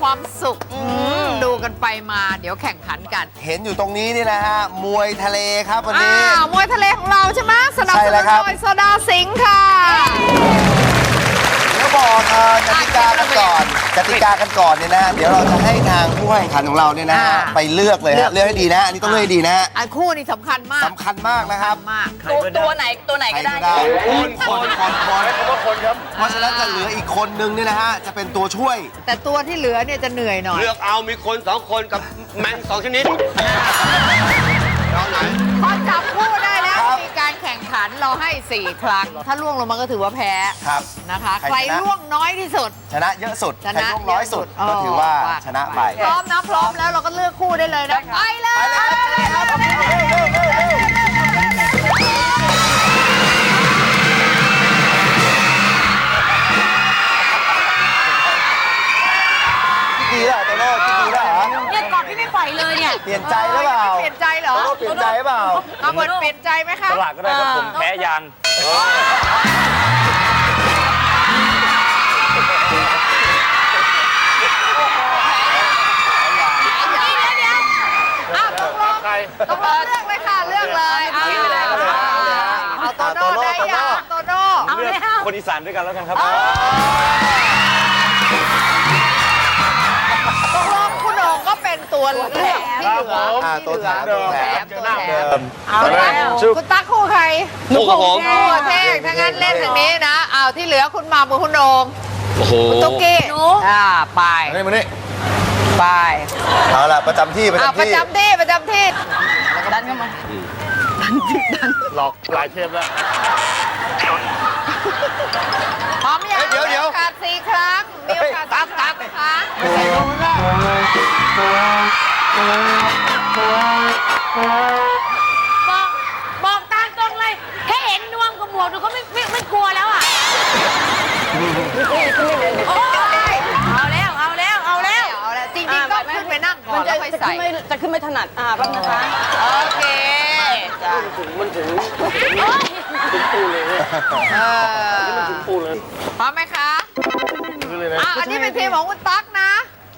ความสุขอืมดูกันไปมาเดี๋ยวแข่งขันกันเห็นอยู่ตรงนี้นี่นะฮะ มวยทะเลครับวันนี้อ่ามวยทะเลของเราใช่ไหมสนับใช่สแล้นุวนครับ โดยโซดาสิงค์ค่ะเดี๋ยว บอกเอ่อกติกากันก่อนกติกากันก่อนเนี่ยนะฮะเดี๋ยวเราจะให้ทางผู้แข่งขันของเราเนี่ยนะฮะอ่าไปเลือกเลยฮะเลือกให้ดีนะฮะอันนี้ต้องเลือกให้ดีนะฮะอันคู่นี้สำคัญมากสำคัญมากนะครับมาก ตัวตัวไหนตัวไหนใครก็ได้ ก็ได้คนคนคนคนเพราะฉะนั้นจะเหลืออีกคนนึงเนี่ยนะฮะจะเป็นตัวช่วย แต่ตัวที่เหลือเนี่ยจะเหนื่อยหน่อย เลือกเอามีคนสองคนกับแมงสองชนิดเอาไหนพอจับคู่ได้ ข่งขันเราให้ 4 ครั้ง ถ้าล่วงลงมาก็ถือว่าแพ้ครับ นะคะ ใครใครชนะ ล่วงน้อยที่สุด ชนะเยอะสุดชใครนะร่วงน้อยสุด เยอะสุดก็ถือว่าอ๋อว่าชนะไป พร้อมนะพร้อมแล้วเราก็เลือกคู่ได้เลยนะ ไปเลย ไปเลยครับ น่เปลี่ยนใจหรือเปล่าเอาเหมือนเปลี่ยนใจไหมคะ สลากก็ได้ครับผมแพ้ยางอ้าวตกลงตกลงเลือกเลยค่ะ เลือกเลยเอาเลยเอาโตโน่ได้ยังโตโน่ เอาเลือกแล้ว คนอีสานด้วยกันแล้วกันครับ ตัวเลือกที่เหลืออ่าตัวแถมตัวตัวแถแถมมตัวแถมเอาแล้วคุณตั๊กคู่ใครหนูกับผมคู่เท่งถ้างั้นเล่นทางนี้นะเอาที่เหลือคุณหมามือคุณโอ่งโอ้โหคุณตุ๊กกี้อ่าไปมานี่มานี่ไปเอาล่ะประจำที่ประอ่าจำประที่จำที่ประจำที่ดันเข้ามาหลอกหลายเทปแล้วพร้อมยังเดี๋ยว เดี๋ยวมีโอกาสสี่ครั้ง มีโอกาสสี่ครั้งนะคะบอกบอกตามตรงเลย แค่เห็นนวมกับหมวกหนูก็ไม่ไม่ไม่กลัวแล้วอะ โอ๊ยเอาแล้วเอาแล้วเอาแล้วเอาละจริงๆก็ขึ้นไปนั่งก่อนแล้วค่อยใส่จะขึ้นไม่ถนัดอ่าแป๊บนะคะ โอเคจ้ะมันถึงเออปูเลยพร้อมไหมคะ อะอันนี้เป็นทีมของคุณตั๊กนะ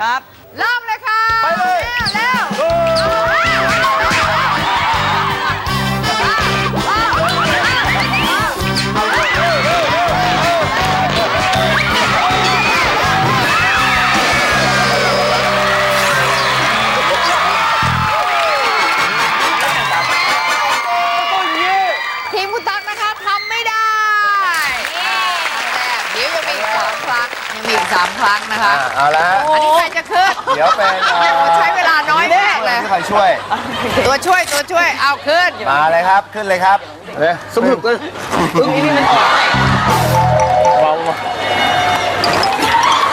ครับ เริ่มเลยค่ะไปเลย เร็วเร็ว ยังมีอีกสามครั้งนะคะ อ่าเอาละอันนี้ใครจะขึ้นเดี๋ยวเป็นเอ่อ ใช้เวลาน้อยมากเลยที่คอยช่วย ตัวช่วยตัวช่วยเอาขึ้น มาเลยครับ ขึ้นเลยครับเลยสมุกเลย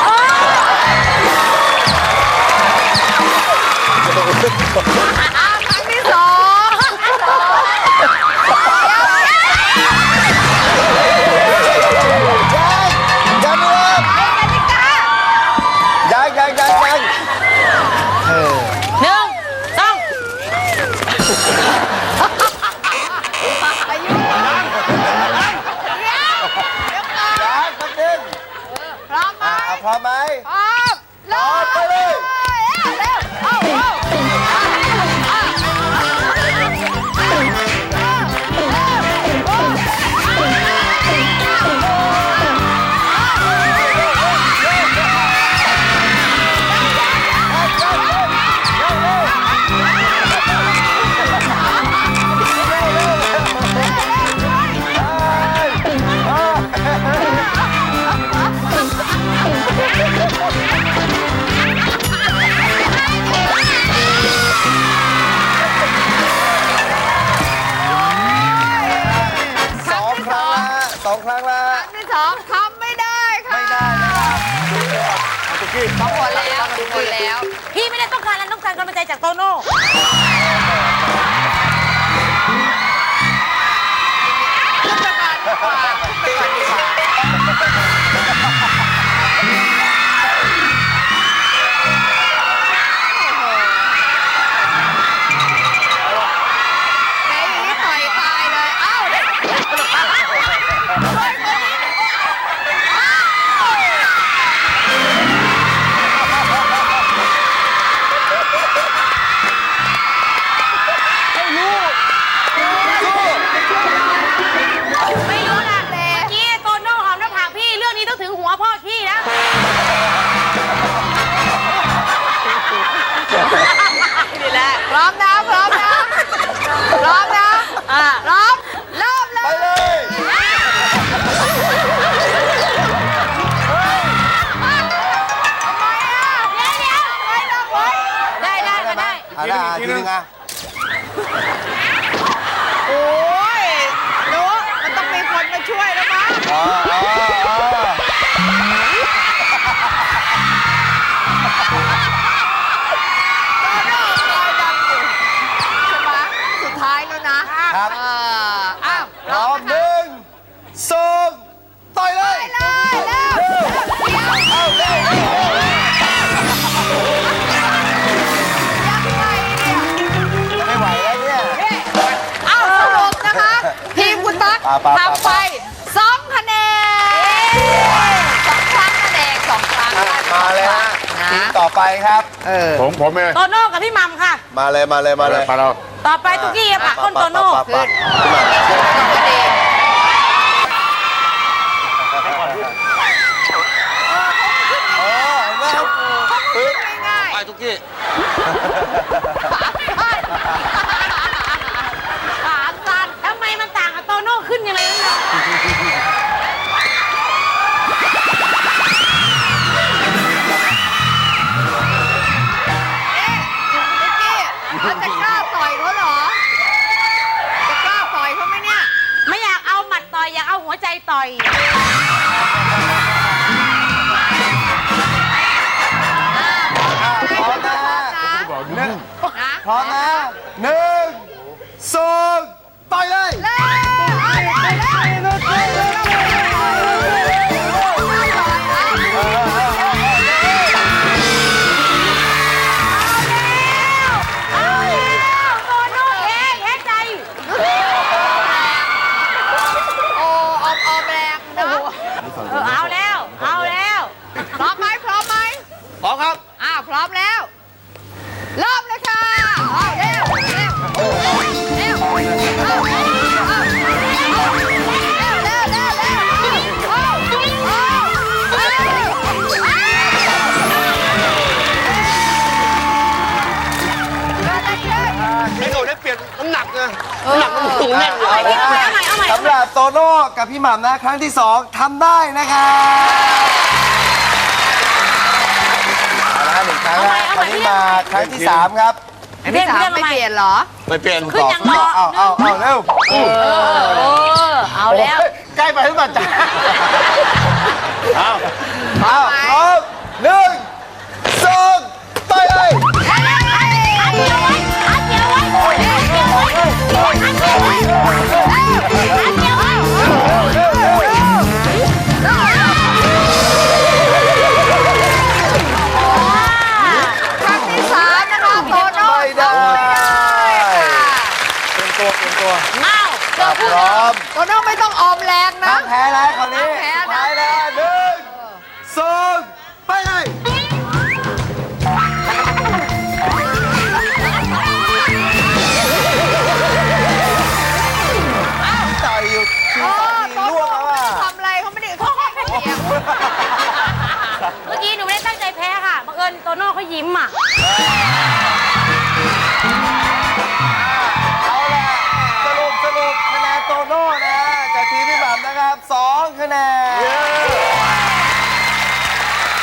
อ้า สองคนแล้วสองคนแล้ว พี่ไม่ได้ต้องการอะไรต้องการกำลังใจจากโตโน่ นึงอะโอ้ยหนูมันต้องมีคนมาช่วยแล้วมั้งาปะปะทำไปสองคะแนนสองครั้งนั่นเองสองครั้งมาเลยฮะนะทีมต่อไปครับ เออ ผมผมเองโตโน่กับพี่มัมค่ะ มาเลยมาเลยมาเลยมาเรา ต่อไปตุกกี้กับผักก้นโตโน่ปะปะปะปะขึ้นมาเชิญสองคะแนนเออเห็นไหมปึ๊บง่ายไปทุกที่ หนึ่งสองต่อยเลยเร็วเอาไปเร็วเอาแล้วโตโน่แพ้แพ้ใจโอ้ออมออมแรงนะเออเอาแล้วเอาแล้วพร้อมไหมพร้อมไหมพร้อมครับอ้าวพร้อมแล้ว เริ่มเลยค่ะเอาเร็วเร็วเร็วเอาเอาเอาเร็วเร็วเร็วเร็วเร็วเอาเอาเอาเกิดอะไรขึ้น ไอ้โดดได้เปลี่ยนน้ำหนักไงน้ำหนักมันสูงแน่นเลเอายละฮะเอาใหม่เอาใหม่ สำหรับโตโน่กับพี่หม่ำนะครั้งที่สองทำได้นะครับ เอาละฮะหนึ่งครั้งนะคราวนี้มาครั้งที่สามครับอันที่สามไม่เปลี่ยนเหรอ ไม่เปลี่ยนขึ้นอย่างรอเอาเอาเอาเร็วเออเอาแล้ว ใกล้ไปหรือเปล่าจ๊ะเอาเอาพร้อมหนึ่งสองไปเลย ยิ้มอะ เอาล่ะสรุปสรุปคะแนนโตโน่นะฮะจากทีมพี่หม่ำนะครับสองคะแนน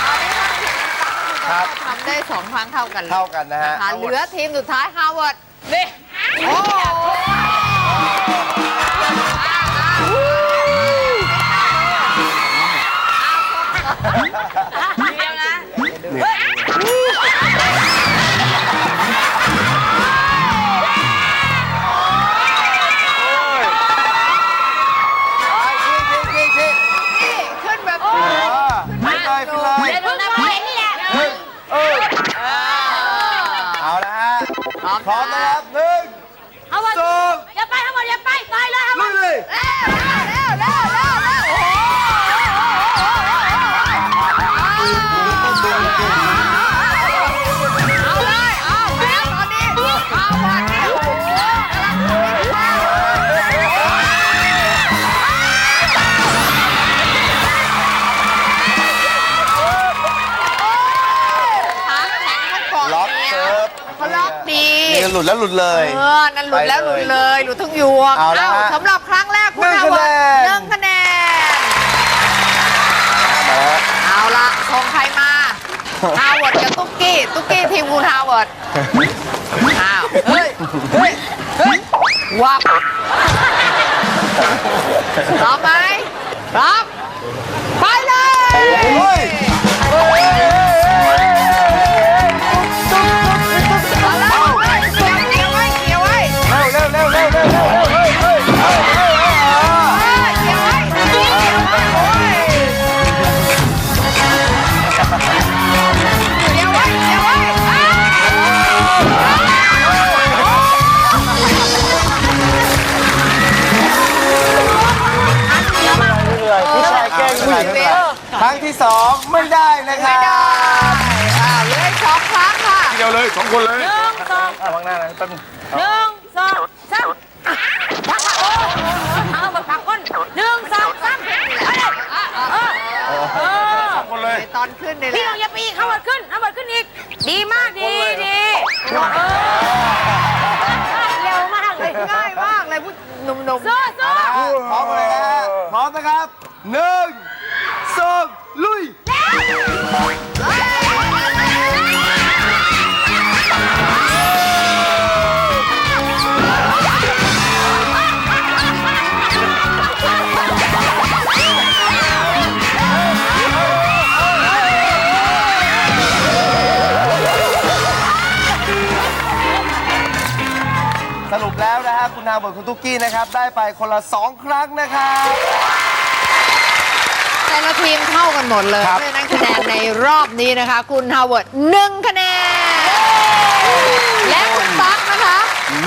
ตอนนี้ทั้งทีมครับทำได้สองครั้งเท่ากันเลยเท่ากันนะฮะค่ะเหลือทีมสุดท้ายฮาวเวิร์ดนี่โอ้โห หลุดแล้วหลุดเลย เออ นั่นหลุดแล้วหลุดเลยหลุดทั้งยวงเอาละฮะสำหรับครั้งแรกคุณหนึ่งฮาวเวิร์ดคะแนนหนึ่งคะแนนมาแล้วเอาละส่งใครมาฮาวเวิร์ดกับตุ๊กกี้ ตุ๊กกี้ทีมคุณฮาวเวิร์ดอ้าว เฮ้ย เฮ้ย เฮ้ยวับพร้อมไหมพร้อมไปเลยเฮ้ย ไม่ได้นะคไม่รับได้อ่าเหลืออีกสองครั้งค่ะเดียวเลยสองคนเลยหนึ่งสองอะวางหน้านะแป๊บนึงหนึ่งสองสามพักโอ้เอาแบบพักก้นหนึ่งสองสามไปเลยเออเออคนเลยตอนขึ้นนี่แหพี่ละลองอย่าไปอีกเอาบดขึ้นเอาบดขึ้นอีก ดีมากดีดีเออเร็วมากเลยง่ายมากเลยผู้หนุ่มสู้สู้พร้อมเลยนะฮะพร้อมนะครับหนึ่ง สรุปแล้วนะฮะคุณฮาวเวิร์ดคุณตุ๊กกี้นะครับ ได้ไปคนละ 2 ครั้งนะครับๆแต่ละทีมเท่ากันหมดเลยครับเพราะฉะนั้นคะแนนในรอบนี้นะคะ คุณฮาวเวิร์ดหนึ่งคะแนน และคุณตั๊กนะคะ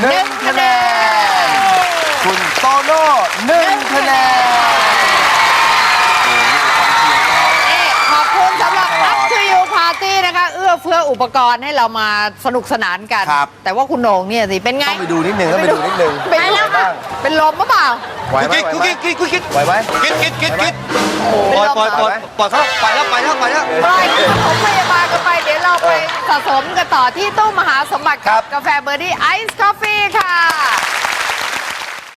หนึ่งคะแนน คุณโตโน่หนึ่งคะแนน เอื้อเฟื้ออุปกรณ์ให้เรามาสนุกสนานกัน ครับ แต่ว่าคุณโหน่งเนี่ยสิเป็นไง ต้องไปดูนิดนึงต้องไปดูนิดนึงเป็นลมเป็นลมหรือเปล่า ไหวไหมกุ๊กกิ๊กกุ๊กกิ๊กกุ๊กกิ๊กไหวไหมกิ๊กกิ๊กกิ๊กกิ๊กเป็นปล่อยลมปล่อยปล่อยปล่อยเขาไปแล้วไปแล้วไปแล้วปล่อยผมพยาบาลกันไปเดี๋ยวเราไปสะสมกันต่อที่ตู้มหาสมบัติครักับบกาแฟเบอร์ดี้ไอซ์กาแฟค่ะ